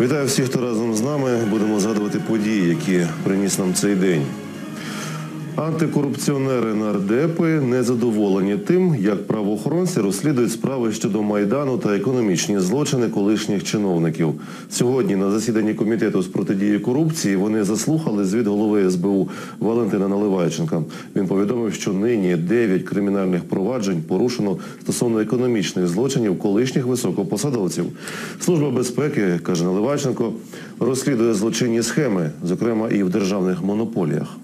Вітаю всіх, хто разом з нами. Будемо згадувати події, які приніс нам цей день. Антикорупціонери нардепи незадоволені тим, як правоохоронці розслідують справи щодо майдану та економічні злочини колишніх чиновників. Сьогодні на засіданні комітету з протидії корупції вони заслухали звіт голови СБУ Валентина Наливайченка. Він повідомив, що нині 9 кримінальних проваджень порушено стосовно економічних злочинів колишніх високопосадовців. Служба безпеки каже Наливайченко, розслідує злочинні схеми, зокрема і в державних монополіях.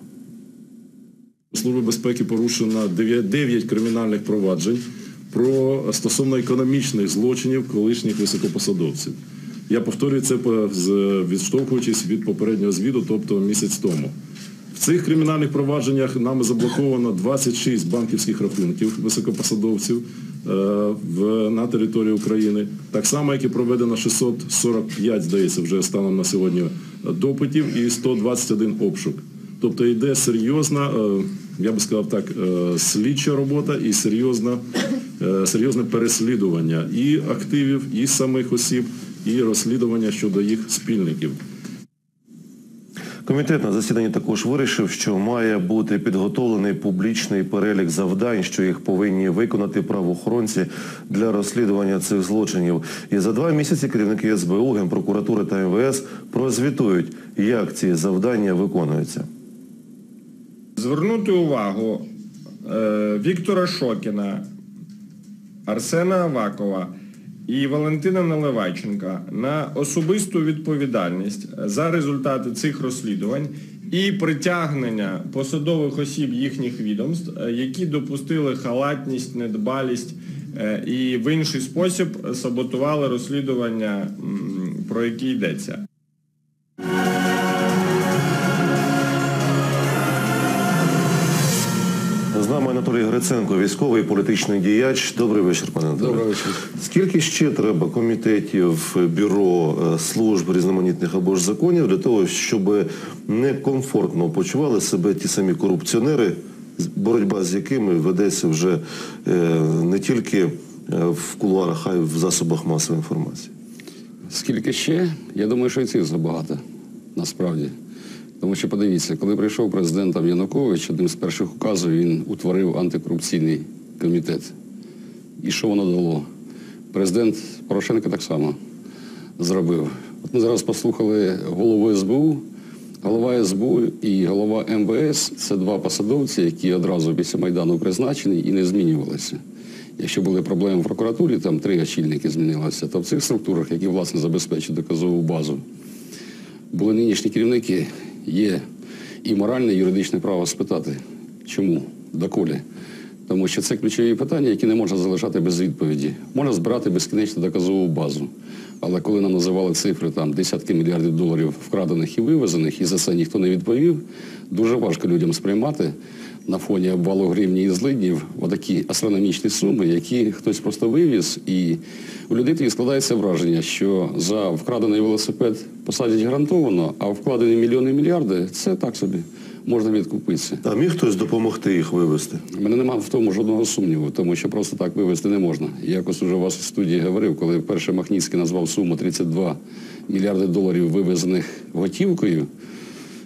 Служби безпеки порушено 9, 9 кримінальних проваджень про стосовно економічних злочинів колишніх високопосадовців. Я повторюю це відштовхуючись від попереднього звіду, тобто місяць тому. В цих кримінальних провадженнях нами заблоковано 26 банківських рахунків високопосадовців е, на території України. Так само, як і проведено 645, здається, вже станом на сьогодні допитів і 121 обшук. Тобто йде серйозна, е, я би сказав так, е, слідча робота і серйозна, е, серйозне переслідування і активів, і самих осіб, і розслідування щодо їх спільників. Комітет на засіданні також вирішив, що має бути підготовлений публічний перелік завдань, що їх повинні виконати правоохоронці для розслідування цих злочинів. І за два місяці керівники СБУ, Генпрокуратури та МВС прозвітують, як ці завдання виконуються. Звернути увагу е, Віктора Шокіна, Арсена Авакова і Валентина Наливайченка на особисту відповідальність за результати цих розслідувань і притягнення посадових осіб їхніх відомств, е, які допустили халатність, недбалість е, і в інший спосіб саботували розслідування, про які йдеться. Нами Анатолій Гриценко, військовий політичний діяч. Добрий вечір, пане Анатолій. Добрий вечір. Скільки ще треба комітетів, бюро, е, служб різноманітних або ж законів для того, щоб некомфортно почували себе ті самі корупціонери, боротьба з якими ведеться вже е, не тільки е, в кулуарах, а й в засобах масової інформації? Скільки ще? Я думаю, що і цих забагато, насправді. Тому що подивіться, коли прийшов президентом Янукович, одним з перших указів він утворив антикорупційний комітет. І що воно дало? Президент Порошенко так само зробив. От ми зараз послухали голову СБУ. Голова СБУ і голова МВС це два посадовці, які одразу після Майдану призначені і не змінювалися. Якщо були проблеми в прокуратурі, там три очільники змінилися, то в цих структурах, які власне забезпечують доказову базу, були нинішні керівники, є і моральне, і юридичне право спитати, чому, доколі. Тому що це ключові питання, які не можна залишати без відповіді. Можна збирати безкінечну доказову базу. Але коли нам називали цифри там десятки мільярдів доларів вкрадених і вивезених, і за це ніхто не відповів, дуже важко людям сприймати на фоні обвалу гривні і злиднів отакі астрономічні суми, які хтось просто вивіз, і у людей тоді складається враження, що за вкрадений велосипед посадять гарантовано, а вкладені мільйони і мільярди це так собі можна відкупитися. А міг хтось допомогти їх вивести? У мене немає в тому жодного сумніву, тому що просто так вивезти не можна. Я якось уже у вас в студії говорив, коли вперше Махніцький назвав суму 32 мільярди доларів вивезених готівкою.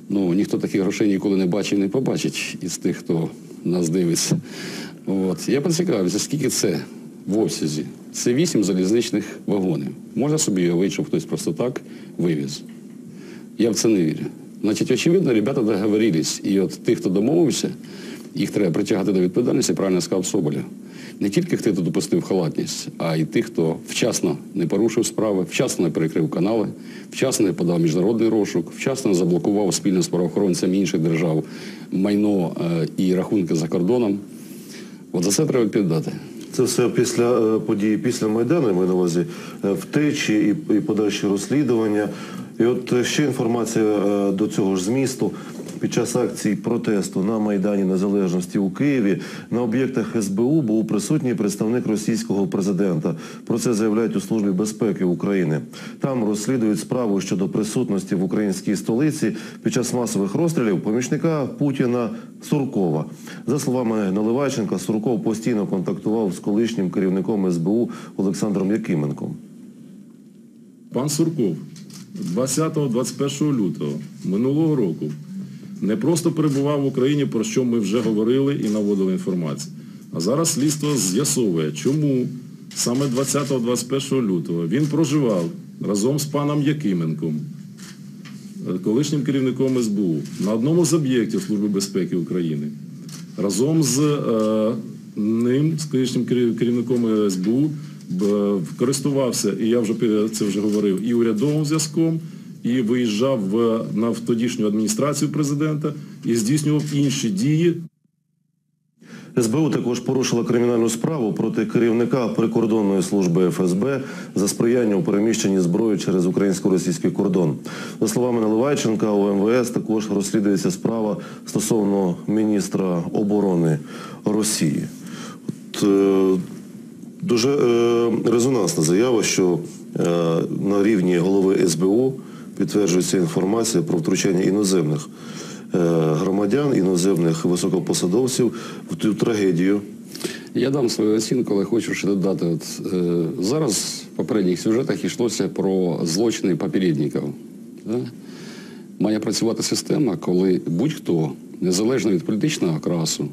Ну, ніхто таких грошей ніколи не бачив і не побачить із тих, хто нас дивиться. От. Я поцікавився, скільки це в обсязі. Це вісім залізничних вагонів. Можна собі уявити, щоб хтось просто так вивіз. Я в це не вірю. Значить, очевидно, ребята договорились. І от тих, хто домовився, їх треба притягати до відповідальності, правильно сказав Соболя. Не тільки хто допустив халатність, а й тих, хто вчасно не порушив справи, вчасно не перекрив канали, вчасно не подав міжнародний розшук, вчасно заблокував спільно з правоохоронцями інших держав майно е, і рахунки за кордоном. От за це треба відповідати. Це все після е, події після Майдану, маю на увазі е, втечі і, подальші розслідування. І от ще інформація до цього ж змісту. Під час акцій протесту на Майдані Незалежності у Києві на об'єктах СБУ був присутній представник російського президента. Про це заявляють у Службі безпеки України. Там розслідують справу щодо присутності в українській столиці під час масових розстрілів помічника Путіна Суркова. За словами Наливайченка, Сурков постійно контактував з колишнім керівником СБУ Олександром Якименком. Пан Сурков 20-21 лютого минулого року не просто перебував в Україні, про що ми вже говорили і наводили інформацію. А зараз слідство з'ясовує, чому саме 20-21 лютого він проживав разом з паном Якименком, е, колишнім керівником СБУ, на одному з об'єктів Служби безпеки України. Разом з е, ним, з колишнім керівником СБУ, б- користувався, і я вже це вже говорив, і урядовим зв'язком, і виїжджав в, на тодішню адміністрацію президента і здійснював інші дії СБУ також порушила кримінальну справу проти керівника прикордонної служби ФСБ за сприяння у переміщенні зброї через українсько-російський кордон. За словами Наливайченка, у МВС також розслідується справа стосовно міністра оборони Росії. От, е, Дуже е, резонансна заява, що е, на рівні голови СБУ підтверджується інформація про втручання іноземних е, громадян, іноземних високопосадовців в цю трагедію. Я дам свою оцінку, але хочу ще додати. От, е, зараз в попередніх сюжетах йшлося про злочини попередників. Да? Має працювати система, коли будь-хто, незалежно від політичного окрасу,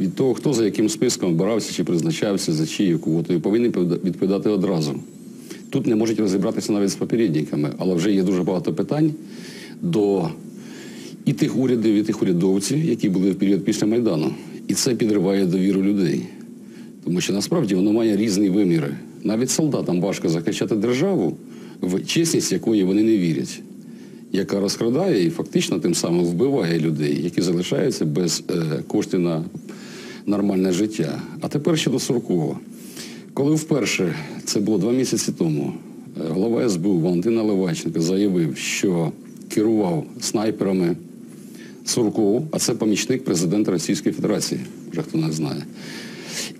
від того, хто за яким списком обирався чи призначався за чиєю квотою, повинен відповідати одразу. Тут не можуть розібратися навіть з попередниками, але вже є дуже багато питань до і тих урядів, і тих урядовців, які були в період після Майдану. І це підриває довіру людей. Тому що насправді воно має різні виміри. Навіть солдатам важко захищати державу, в чесність якої вони не вірять, яка розкрадає і фактично тим самим вбиває людей, які залишаються без е, коштів на нормальне життя. А тепер щодо Суркова. Коли вперше, це було два місяці тому, е, голова СБУ Валентин Наливайченко заявив, що керував снайперами Сурков, а це помічник президента Російської Федерації, вже хто не знає.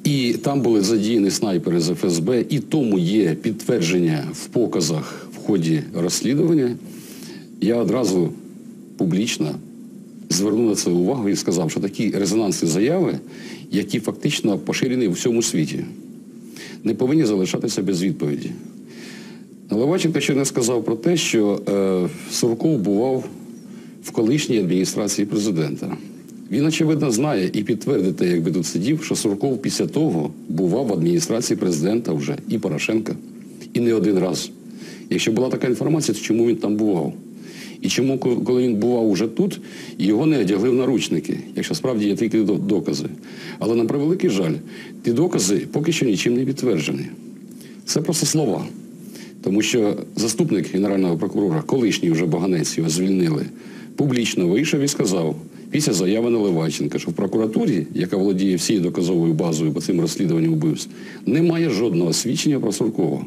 І там були задіяні снайпери з ФСБ, і тому є підтвердження в показах в ході розслідування. Я одразу публічно звернув на це увагу і сказав, що такі резонансні заяви, які фактично поширені в всьому світі, не повинні залишатися без відповіді. Наливаченко ще не сказав про те, що е, Сурков бував в колишній адміністрації президента. Він, очевидно, знає і підтвердить те, якби тут сидів, що Сурков після того бував в адміністрації президента вже і Порошенка, і не один раз. Якщо була така інформація, то чому він там бував? І чому, коли він бував уже тут, його не одягли в наручники, якщо справді є тільки докази. Але на превеликий жаль, ті докази поки що нічим не підтверджені. Це просто слова. Тому що заступник генерального прокурора, колишній вже Баганець, його звільнили, публічно вийшов і сказав, після заяви Наливайченка, що в прокуратурі, яка володіє всією доказовою базою по цим розслідуванням вбивств, немає жодного свідчення про Суркова.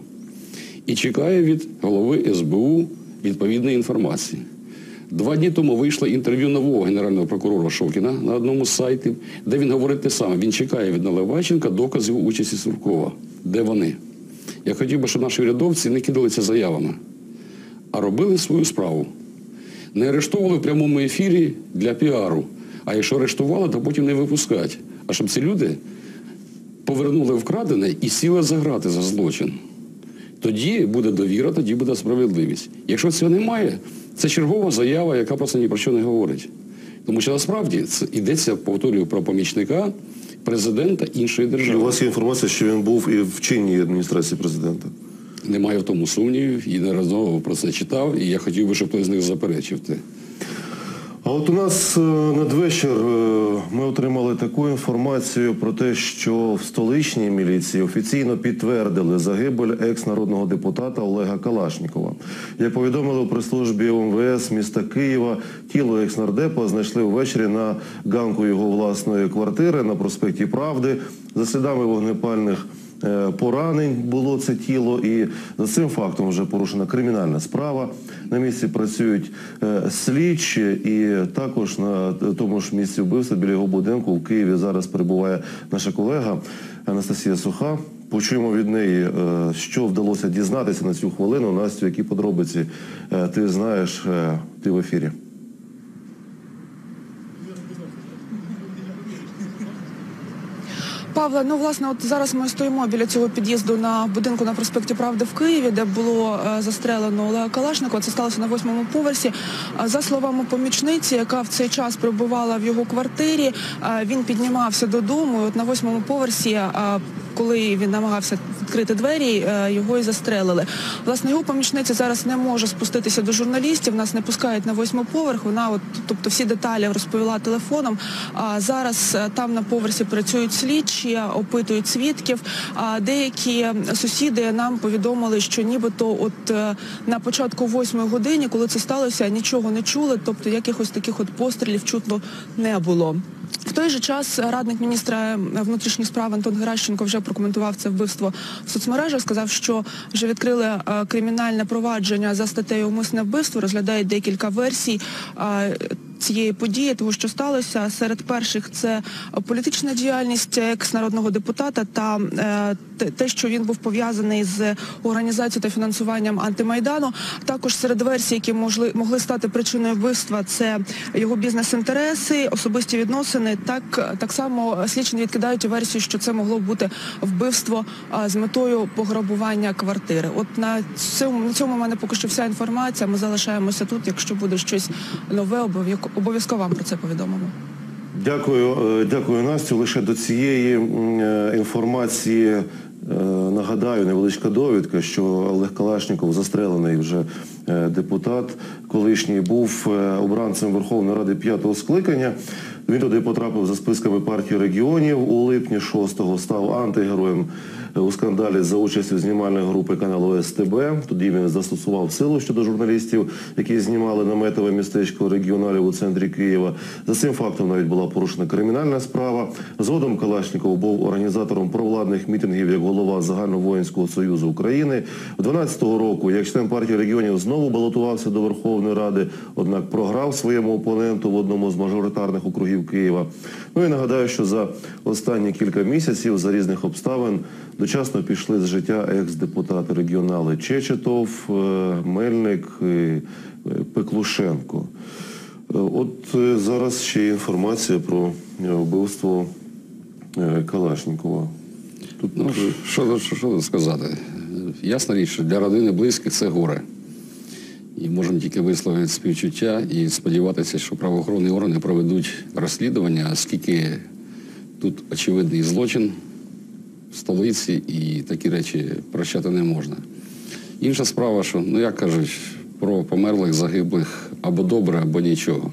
І чекає від голови СБУ відповідної інформації. Два дні тому вийшло інтерв'ю нового генерального прокурора Шокіна на одному з сайтів, де він говорить те саме. Він чекає від Наливайченка доказів участі Суркова. Де вони? Я хотів би, щоб наші урядовці не кидалися заявами, а робили свою справу. Не арештовували в прямому ефірі для піару. А якщо арештували, то потім не випускати. А щоб ці люди повернули вкрадене і сіли заграти за злочин. Тоді буде довіра, тоді буде справедливість. Якщо цього немає, це чергова заява, яка просто ні про що не говорить. Тому що насправді це йдеться, повторюю, про помічника президента іншої держави. І у вас є інформація, що він був і в чинній адміністрації президента. Немає в тому сумнівів і неразово про це читав, і я хотів би, щоб хтось з них заперечив те. А от у нас е, надвечір е, ми отримали таку інформацію про те, що в столичній міліції офіційно підтвердили загибель екс-народного депутата Олега Калашнікова. Як повідомили у прес-службі МВС міста Києва, тіло екс-нардепа знайшли ввечері на ганку його власної квартири на проспекті Правди за слідами вогнепальних е, поранень було це тіло, і за цим фактом вже порушена кримінальна справа. На місці працюють е, слідчі, і також на тому ж місці вбивства біля його будинку в Києві зараз перебуває наша колега Анастасія Суха. Почуємо від неї, е, що вдалося дізнатися на цю хвилину. Настю, які подробиці е, ти знаєш, ти в ефірі. Павле, ну власне, от зараз ми стоїмо біля цього під'їзду на будинку на проспекті Правди в Києві, де було е, застрелено Олега Калашникова. Це сталося на восьмому поверсі. Е, За словами помічниці, яка в цей час перебувала в його квартирі, е, він піднімався додому. І от на восьмому поверсі, коли він намагався відкрити двері, е, його і застрелили. Власне, його помічниця зараз не може спуститися до журналістів. Нас не пускають на восьмий поверх. Вона, от, тобто, всі деталі розповіла телефоном. А зараз е, там на поверсі працюють слідчі, опитують свідків. А деякі сусіди нам повідомили, що нібито от е, на початку восьмої годині, коли це сталося, нічого не чули, тобто якихось таких от пострілів чутно не було. В той же час радник міністра внутрішніх справ Антон Геращенко вже прокоментував це вбивство в соцмережах. Сказав, що вже відкрили е, кримінальне провадження за статтею умисне вбивство, розглядають декілька версій е, цієї події, того що сталося. Серед перших це політична діяльність екс-народного депутата та е, те- що він був пов'язаний з організацією та фінансуванням антимайдану. Також серед версій, які могли стати причиною вбивства, це його бізнес-інтереси, особисті відносини. Так так само слідчі не відкидають версію, що це могло бути вбивство з метою пограбування квартири. От на цьому на цьому в мене поки що вся інформація. Ми залишаємося тут. Якщо буде щось нове, обов'язково обов'язково вам про це повідомимо. Дякую, е, дякую, Настю. Лише до цієї е, інформації е, нагадаю невеличка довідка, що Олег Калашніков, застрелений вже депутат, колишній був обранцем Верховної Ради п'ятого скликання. Він туди потрапив за списками партії регіонів у липні 6-го, став антигероєм у скандалі за участю знімальної групи каналу СТБ. Тоді він застосував силу щодо журналістів, які знімали наметове містечко регіоналів у центрі Києва. За цим фактом навіть була порушена кримінальна справа. Згодом Калашніков був організатором провладних мітингів як голова загальновоїнського союзу України. 12-го року, як член партії регіонів, знову балотувався до Верховної Ради, однак програв своєму опоненту в одному з мажоритарних округів Києва. Ну і нагадаю, що за останні кілька місяців за різних обставин дочасно пішли з життя екс-депутати регіонали Чечетов, е, Мельник, е, Пеклушенко. Е, От зараз ще інформація про вбивство Калашнікова. Тут Ну, що, що, що сказати? Ясна річ, що для родини близьких це горе. І можемо тільки висловити співчуття і сподіватися, що правоохоронні органи проведуть розслідування, оскільки тут очевидний злочин столиці і такі речі прощати не можна. Інша справа, що, ну як кажуть, про померлих, загиблих або добре, або нічого.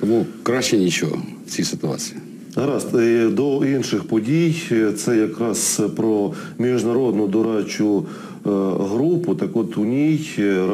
Тому краще нічого в цій ситуації. Гаразд, до інших подій. Це якраз про міжнародну дорадчу групу. Так от у ній е, е,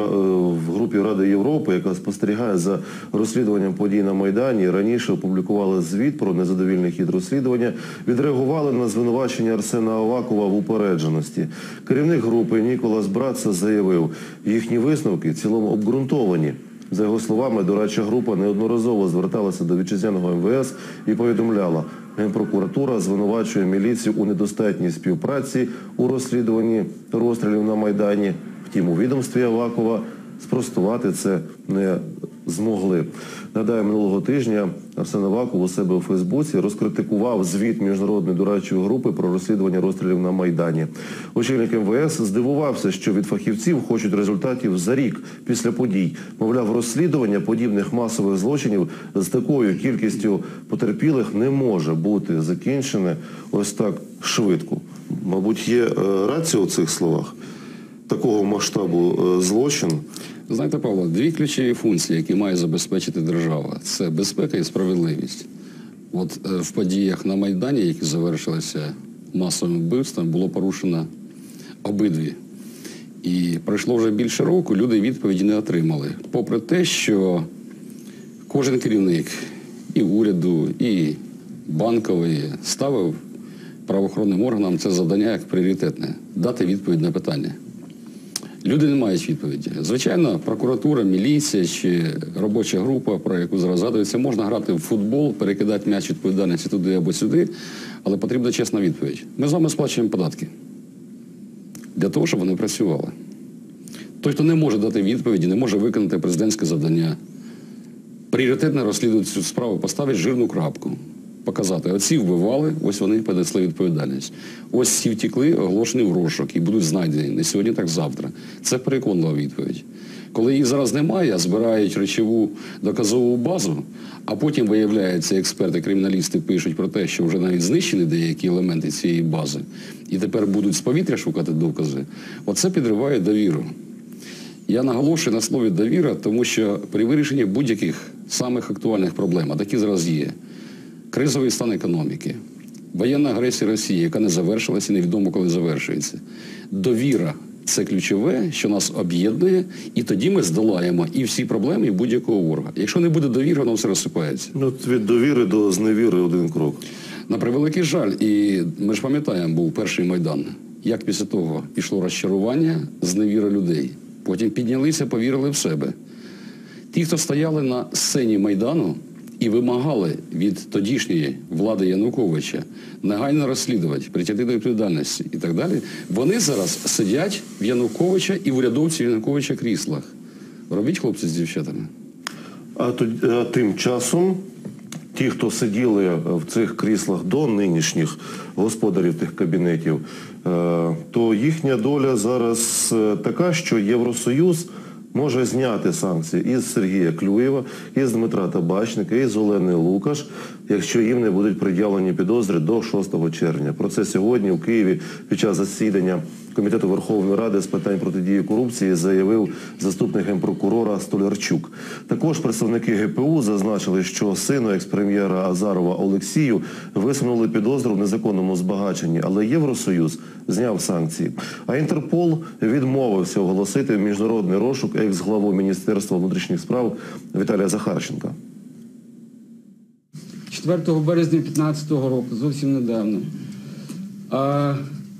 в групі Ради Європи, яка спостерігає за розслідуванням подій на Майдані, раніше опублікували звіт про незадовільний хід розслідування, відреагували на звинувачення Арсена Авакова в упередженості. Керівник групи Ніколас Братса заявив, їхні висновки цілому обґрунтовані. За його словами, дорадча група неодноразово зверталася до вітчизняного МВС і повідомляла, Генпрокуратура звинувачує міліцію у недостатній співпраці у розслідуванні розстрілів на Майдані. Втім, у відомстві Авакова спростувати це не змогли. Нагадаю, минулого тижня Арсен Аваков у себе у Фейсбуці розкритикував звіт міжнародної дорадчої групи про розслідування розстрілів на Майдані. Очільник МВС здивувався, що від фахівців хочуть результатів за рік після подій. Мовляв, розслідування подібних масових злочинів з такою кількістю потерпілих не може бути закінчене ось так швидко. Мабуть, є е, рація у цих словах такого масштабу е, злочин. Знаєте, Павло, дві ключові функції, які має забезпечити держава, це безпека і справедливість. От е, в подіях на Майдані, які завершилися масовим вбивством, було порушено обидві. І пройшло вже більше року, люди відповіді не отримали. Попри те, що кожен керівник і уряду, і банкової ставив правоохоронним органам це завдання як пріоритетне дати відповідь на питання. Люди не мають відповіді. Звичайно, прокуратура, міліція чи робоча група, про яку зараз згадується, можна грати в футбол, перекидати м'яч відповідальності туди або сюди, але потрібна чесна відповідь. Ми з вами сплачуємо податки для того, щоб вони працювали. Той, хто не може дати відповіді, не може виконати президентське завдання, пріоритетно розслідувати цю справу, поставить жирну крапку. Показати, оці вбивали, ось вони понесли відповідальність. Ось ці втікли, оголошені в розшук і будуть знайдені не сьогодні, так завтра. Це переконлива відповідь. Коли їх зараз немає, збирають речову доказову базу, а потім виявляється, експерти, криміналісти пишуть про те, що вже навіть знищені деякі елементи цієї бази, і тепер будуть з повітря шукати докази, оце підриває довіру. Я наголошую на слові довіра, тому що при вирішенні будь-яких самих актуальних проблем, а такі зараз є, кризовий стан економіки, воєнна агресія Росії, яка не завершилася невідомо коли завершується. Довіра це ключове, що нас об'єднує, і тоді ми здолаємо і всі проблеми, і будь-якого ворога. Якщо не буде довіри, воно все розсипається. Ну, від довіри до зневіри один крок. На превеликий жаль, і ми ж пам'ятаємо, був перший майдан. Як після того пішло розчарування, зневіра людей. Потім піднялися, повірили в себе. Ті, хто стояли на сцені Майдану і вимагали від тодішньої влади Януковича негайно розслідувати, притягти до відповідальності і так далі, вони зараз сидять в Януковича і в урядовців Януковича кріслах. Робіть хлопці з дівчатами. А тим часом ті, хто сиділи в цих кріслах до нинішніх господарів тих кабінетів, е, то їхня доля зараз е, така, що Євросоюз може зняти санкції із Сергія Клюєва, із Дмитра Табачника, із Олени Лукаш, якщо їм не будуть пред'явлені підозри до 6 червня. Про це сьогодні в Києві під час засідання Комітету Верховної Ради з питань протидії корупції заявив заступник генпрокурора Столярчук. Також представники ГПУ зазначили, що сину екс-прем'єра Азарова Олексію висунули підозру в незаконному збагаченні, але Євросоюз зняв санкції. А Інтерпол відмовився оголосити міжнародний розшук екс-главу Міністерства внутрішніх справ Віталія Захарченка. 4 березня 2015 року, зовсім недавно. А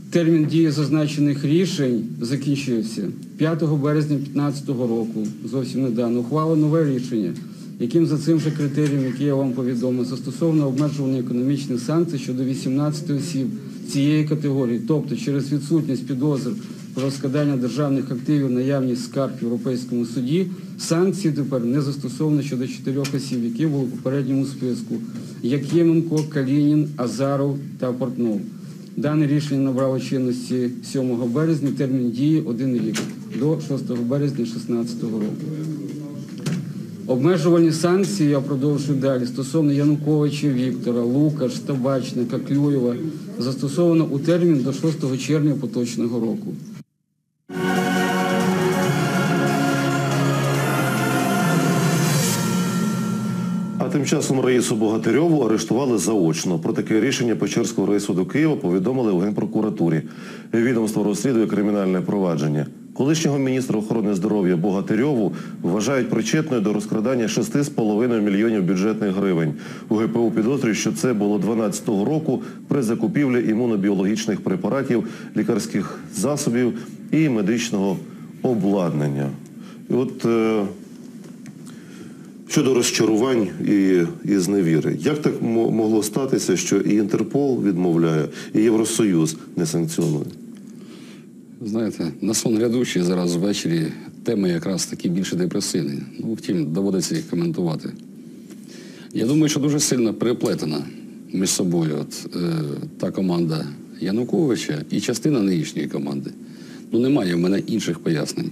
термін дії зазначених рішень закінчився. 5 березня 2015 року, зовсім недавно, ухвалено нове рішення, яким за цим же критерієм, який я вам повідомив, застосовано обмежування економічних санкцій щодо 18 осіб цієї категорії, тобто через відсутність підозр про розкрадання державних активів, наявність скарг в Європейському суді, санкції тепер не застосовано щодо чотирьох осіб, які були в попередньому списку: Якименко, Калінін, Азаров та Портнов. Дане рішення набрало чинності 7 березня, термін дії один рік до 6 березня 2016 року. Обмежувальні санкції я продовжую далі. Стосовно Януковича Віктора, Лукаш, Табачника, Клюєва застосовано у термін до 6 червня поточного року. Тим часом Раїсу Богатирьову арештували заочно. Про таке рішення Печерського райсуду Києва повідомили в Генпрокуратурі. Відомство розслідує кримінальне провадження. Колишнього міністра охорони здоров'я Богатирьову вважають причетною до розкрадання 6,5 мільйонів бюджетних гривень. У ГПУ підозрюють, що це було 2012 року при закупівлі імунобіологічних препаратів, лікарських засобів і медичного обладнання. І от е, Щодо розчарувань і, і зневіри, як так могло статися, що і Інтерпол відмовляє, і Євросоюз не санкціонує? Знаєте, на сон грядущий зараз ввечері теми якраз такі більше депресивні. Ну, втім, доводиться їх коментувати. Я думаю, що дуже сильно переплетена між собою от, е, та команда Януковича і частина нинішньої команди. Ну, немає в мене інших пояснень.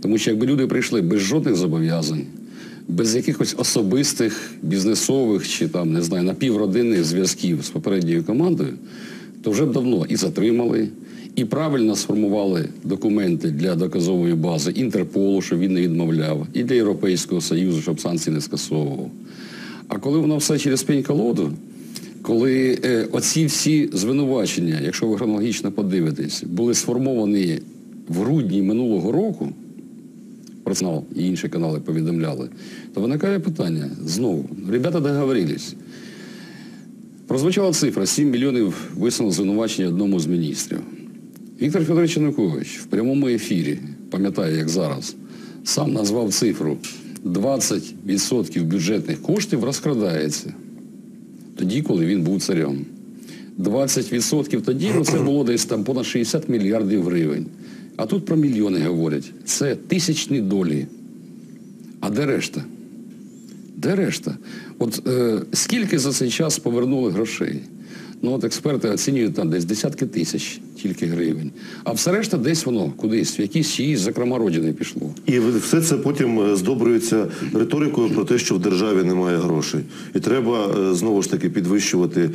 Тому що якби люди прийшли без жодних зобов'язань, без якихось особистих, бізнесових чи там, не знаю, напівродинних зв'язків з попередньою командою, то вже б давно і затримали, і правильно сформували документи для доказової бази Інтерполу, щоб він не відмовляв, і для Європейського Союзу, щоб санкції не скасовував. А коли воно все через пень колоду, коли е, оці всі звинувачення, якщо ви хронологічно подивитесь, були сформовані в грудні минулого року, про і інші канали повідомляли, то виникає питання знову. Ребята договорились. Прозвучала цифра 7 мільйонів висунув звинувачення одному з міністрів. Віктор Федорович Янукович в прямому ефірі, пам'ятаю, як зараз, сам назвав цифру 20% бюджетних коштів розкрадається. Тоді, коли він був царем. 20% тоді, ну це було десь там понад 60 мільярдів гривень. А тут про мільйони говорять. Це тисячні долі. А де решта? Де решта? От е, скільки за цей час повернули грошей? Ну от експерти оцінюють там десь десятки тисяч тільки гривень. А все решта десь воно кудись, в якісь чиїсь, зокрема, родини пішло. І все це потім е, здобрюється риторикою про те, що в державі немає грошей. І треба е, знову ж таки підвищувати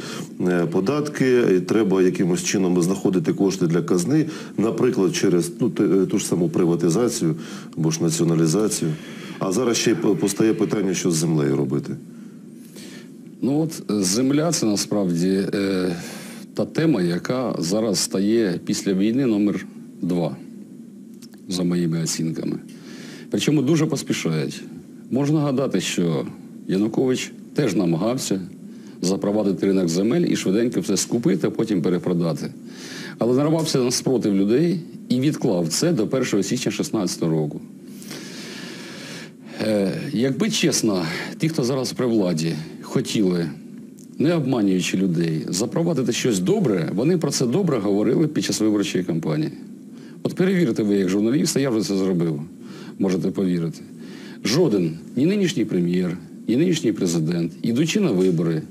е, податки, і треба якимось чином знаходити кошти для казни, наприклад, через ну, ту ж саму приватизацію або ж націоналізацію. А зараз ще постає питання, що з землею робити. Ну от е, земля це насправді е, та тема, яка зараз стає після війни номер два, за моїми оцінками. Причому дуже поспішають. Можна нагадати, що Янукович теж намагався запровадити ринок земель і швиденько все скупити, а потім перепродати. Але нарвався на спротив людей і відклав це до 1 січня 2016 року. Е, Якби чесно, ті, хто зараз при владі, хотіли, не обманюючи людей, запровадити щось добре, вони про це добре говорили під час виборчої кампанії. От перевірте ви, як журналісти, я вже це зробив. Можете повірити. Жоден, ні нинішній прем'єр, ні нинішній президент, ідучи на вибори,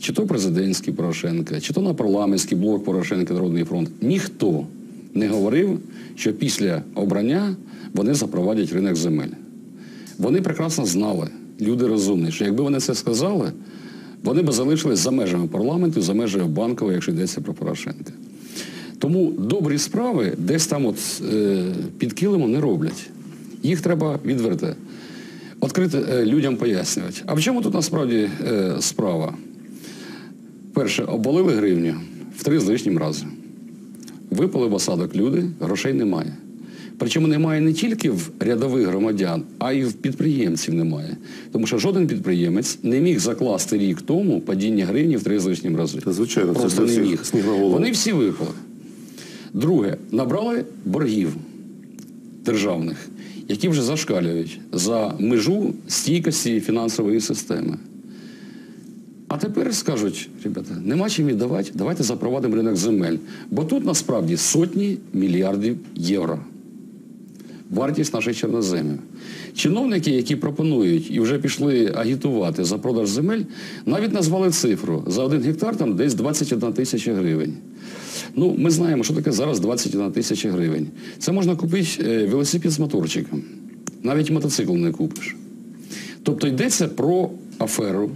чи то президентський Порошенка, чи то на парламентський блок Порошенка Народний фронт, ніхто не говорив, що після обрання вони запровадять ринок земель. Вони прекрасно знали, люди розумні, що якби вони це сказали, вони б залишились за межами парламенту, за межами банкової, якщо йдеться про Порошенка. Тому добрі справи десь там от е, під килимом не роблять. Їх треба відверте. Відкрити е, людям пояснювати. А в чому тут насправді е, справа? Перше, обвалили гривню в три з лишнім рази. Випали в осадок люди, грошей немає. Причому немає не тільки в рядових громадян, а й в підприємців немає. Тому що жоден підприємець не міг закласти рік тому падіння гривні в три з лишнім рази. Звичайно, Просто для не міг. Вони всі випали. Друге, набрали боргів державних, які вже зашкалюють за межу стійкості фінансової системи. А тепер скажуть, ребята, нема чим віддавати, давайте запровадимо ринок земель. Бо тут насправді сотні мільярдів євро. Вартість наших чорноземів. Чиновники, які пропонують і вже пішли агітувати за продаж земель, навіть назвали цифру. За один гектар там десь 21 тисяча гривень. Ну, ми знаємо, що таке зараз 21 тисяча гривень. Це можна купити е, велосипед з моторчиком. Навіть мотоцикл не купиш. Тобто йдеться про аферу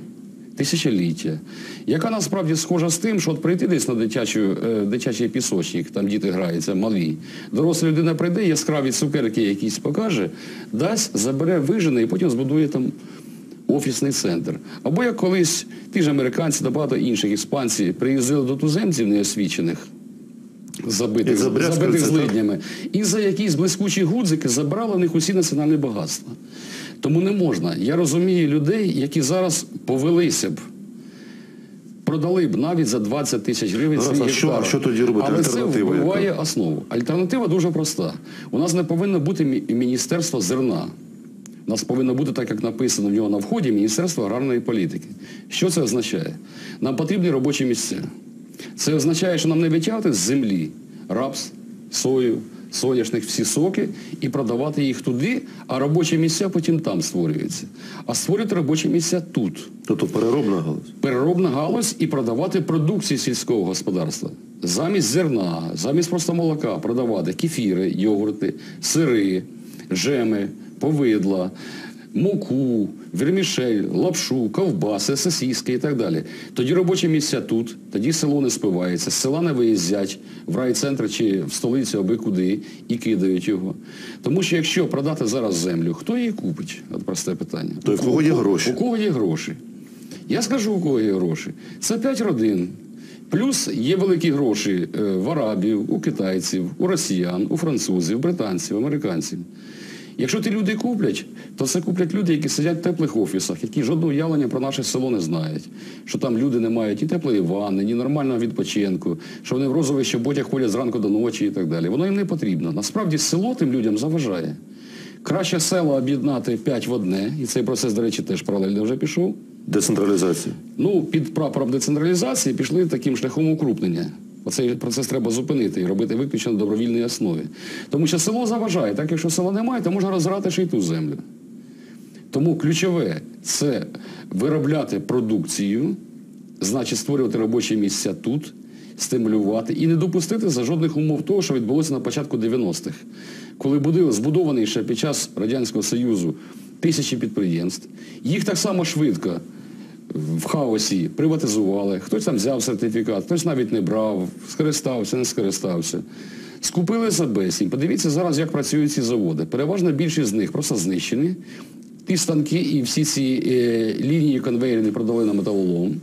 тисячоліття, яка насправді схожа з тим, що от прийти десь на дитячу, е, дитячий пісочник, там діти граються, малі. Доросла людина прийде, яскраві цукерки якісь покаже, дасть, забере, вижене і потім збудує там офісний центр. Або як колись ті ж американці та багато інших іспанці приїздили до туземців неосвічених, забитих, забитих злиднями, і за якісь блискучі гудзики забрали в них усі національні багатства. Тому не можна. Я розумію людей, які зараз повелися б, продали б навіть за 20 тисяч гривень свій а що- гектар. а що тоді робити? Але це Альтернатива яка? вбиває основу. Альтернатива дуже проста. У нас не повинно бути міністерство зерна. У нас повинно бути, так як написано в нього на вході, Міністерство аграрної політики. Що це означає? Нам потрібні робочі місця. Це означає, що нам не витягувати з землі рапс, сою, соняшник, всі соки і продавати їх туди, а робочі місця потім там створюються. А створювати робочі місця тут Тобто переробна галузь. переробна галузь і продавати продукцію сільського господарства. Замість зерна, замість просто молока продавати кефіри, йогурти, сири, жеми, повидла, муку, вермішель, лапшу, ковбаси, сосиски і так далі. Тоді робочі місця тут, тоді село не спивається, з села не виїздять в райцентр чи в столицю аби куди і кидають його. Тому що якщо продати зараз землю, хто її купить? От просте питання. То в кого є гроші? У кого є гроші? Я скажу, у кого є гроші. Це 5 родин. Плюс є великі гроші е, в арабів, у китайців, у росіян, у французів, британців, американців. Якщо ті люди куплять, то це куплять люди, які сидять в теплих офісах, які жодного уявлення про наше село не знають. Що там люди не мають ні теплої ванни, ні нормального відпочинку, що вони в розових щоботях ходять зранку до ночі і так далі. Воно їм не потрібно. Насправді село тим людям заважає. Краще село об'єднати п'ять в одне, і цей процес, до речі, теж паралельно вже пішов. Децентралізація. Ну, під прапором децентралізації пішли таким шляхом укрупнення. Оцей процес треба зупинити і робити виключно на добровільній основі. Тому що село заважає. Так якщо села немає, то можна розграти ще й ту землю. Тому ключове Це виробляти продукцію, значить створювати робочі місця тут, стимулювати і не допустити за жодних умов того, що відбулося на початку 90-х, коли були збудовані ще під час Радянського Союзу тисячі підприємств. Їх так само швидко в хаосі приватизували, хтось там взяв сертифікат, хтось навіть не брав, скористався, не скористався. Скупили за безцінь. Подивіться зараз, як працюють ці заводи. Переважна більшість з них просто знищені. Ті станки і всі ці е, лінії конвейерні продали на металолом.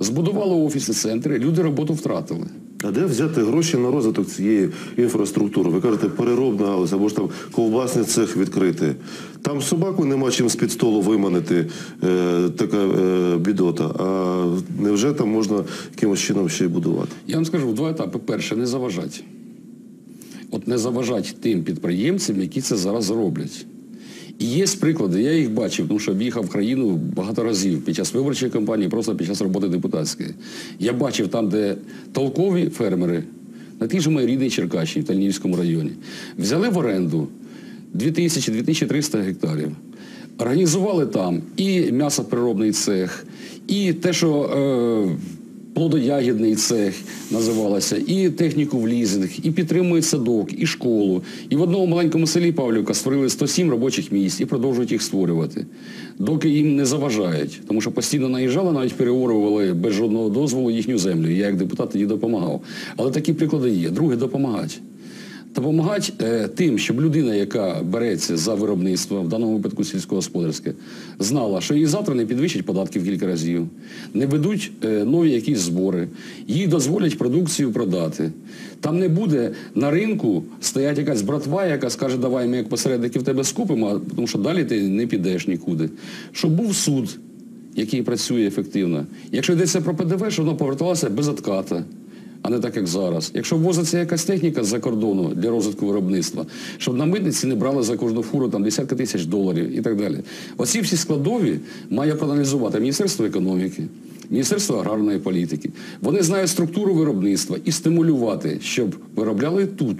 Збудували офісні центри, люди роботу втратили. А де взяти гроші на розвиток цієї інфраструктури? Ви кажете, переробна галузь, або ж там ковбасний цех відкрити. Там собаку нема чим з-під столу виманити, е, така е, бідота. А невже там можна якимось чином ще й будувати? Я вам скажу два етапи. Перше, не заважать. От не заважать тим підприємцям, які це зараз роблять. Є приклади, я їх бачив, тому що об'їхав країну багато разів під час виборчої кампанії, просто під час роботи депутатської. Я бачив там, де толкові фермери, на тій же моїй рідній Черкащині, в Тальнівському районі, взяли в оренду 2000-2300 гектарів. Організували там і м'ясопереробний цех, і те, що е, плодоягідний цех називалося, і техніку в лізинг, і підтримують садок, і школу. І в одному маленькому селі Павлівка створили 107 робочих місць і продовжують їх створювати. Доки їм не заважають. Тому що постійно наїжджали, навіть переорували без жодного дозволу їхню землю. Я як депутат тоді допомагав. Але такі приклади є. Друге, допомагати. Допомагати е, тим, щоб людина, яка береться за виробництво, в даному випадку сільськогосподарське, знала, що їй завтра не підвищать податки в кілька разів, не ведуть е, нові якісь збори, їй дозволять продукцію продати. Там не буде на ринку стоять якась братва, яка скаже, давай ми як посередники в тебе скупимо, тому що далі ти не підеш нікуди. Щоб був суд, який працює ефективно. Якщо йдеться про ПДВ, щоб воно поверталося без отката а не так, як зараз. Якщо ввозиться якась техніка з-за кордону для розвитку виробництва, щоб на митниці не брали за кожну фуру там десятки тисяч доларів і так далі. Оці всі складові має проаналізувати Міністерство економіки, Міністерство аграрної політики. Вони знають структуру виробництва і стимулювати, щоб виробляли тут.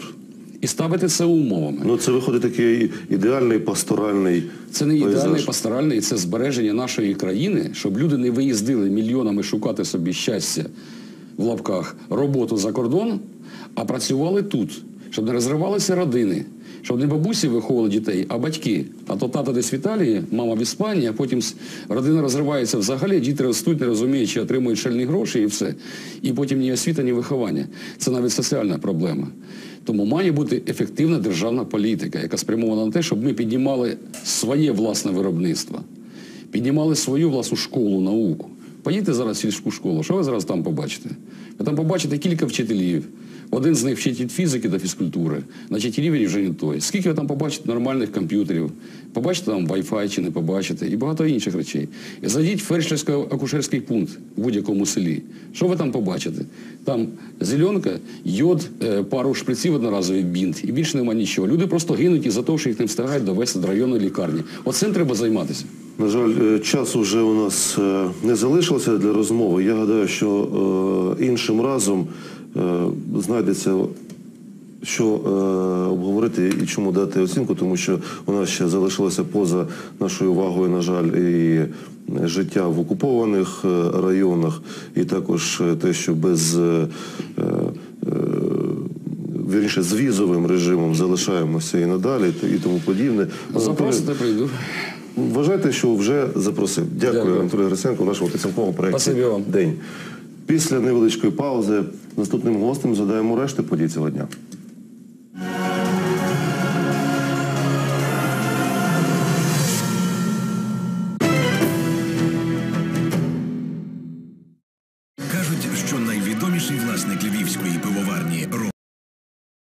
І ставити це умовами. Ну це виходить такий ідеальний пасторальний. Це не ідеальний пейзаж. пасторальний, це збереження нашої країни, щоб люди не виїздили мільйонами шукати собі щастя в лапках роботу за кордон, а працювали тут, щоб не розривалися родини, щоб не бабусі виховували дітей, а батьки. А то тато десь в Італії, мама в Іспанії, а потім родина розривається взагалі, діти ростуть, не розуміючи, отримують шальні гроші і все. І потім ні освіта, ні виховання. Це навіть соціальна проблема. Тому має бути ефективна державна політика, яка спрямована на те, щоб ми піднімали своє власне виробництво, піднімали свою власну школу, науку. Поїдьте зараз в сільську школу, що ви зараз там побачите? Ви там побачите кілька вчителів. Один з них вчитель фізики та фізкультури, значить рівень вже не той. Скільки ви там побачите нормальних комп'ютерів, побачите там Wi-Fi чи не побачите, і багато інших речей. Зайдіть в фельдшерсько-акушерський пункт в будь-якому селі. Що ви там побачите? Там зеленка, йод, е, пару шприців одноразовий бінт, і більше нема нічого. Люди просто гинуть із-за того, що їх не встигають довести до районної лікарні. Оцим треба займатися. На жаль, е, часу вже у нас е, не залишилося для розмови. Я гадаю, що е, іншим разом знайдеться, що обговорити і чому дати оцінку, тому що у нас ще залишилося поза нашою увагою, на жаль, і життя в окупованих районах, і також те, що без вірніше з візовим режимом залишаємося і надалі, і тому подібне. Запросите, прийду. Вважайте, що вже запросив. Дякую, Гриценко, в нашому підсумковому проєкті День. Після невеличкої паузи наступним гостем задаємо решти подій цього дня.